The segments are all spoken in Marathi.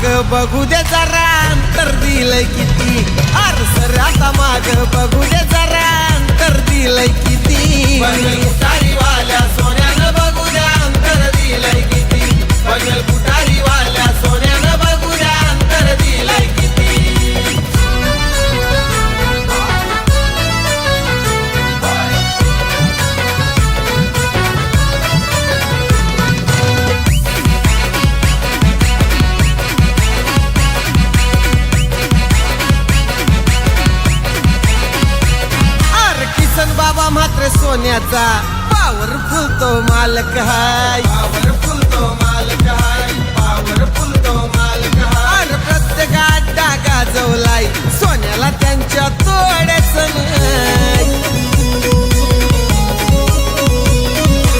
माग बघू दे जरा अंतर दिलंय किती. अर आता माग बघू दे. आमचा पॉवरफुल तो मालक हाय पॉवरफुल तो मालक हाय. पॉवरफुल तो मालक हाय प्रत्येक डागा जवलाय सोन्याला त्यांच्या तोड्या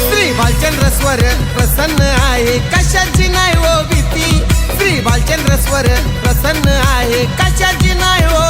श्री स्वर प्रसन्न आहे कशाची नाही हो भीती? श्री बालचंद्र स्वर प्रसन्न आहे कशाची नाही हो?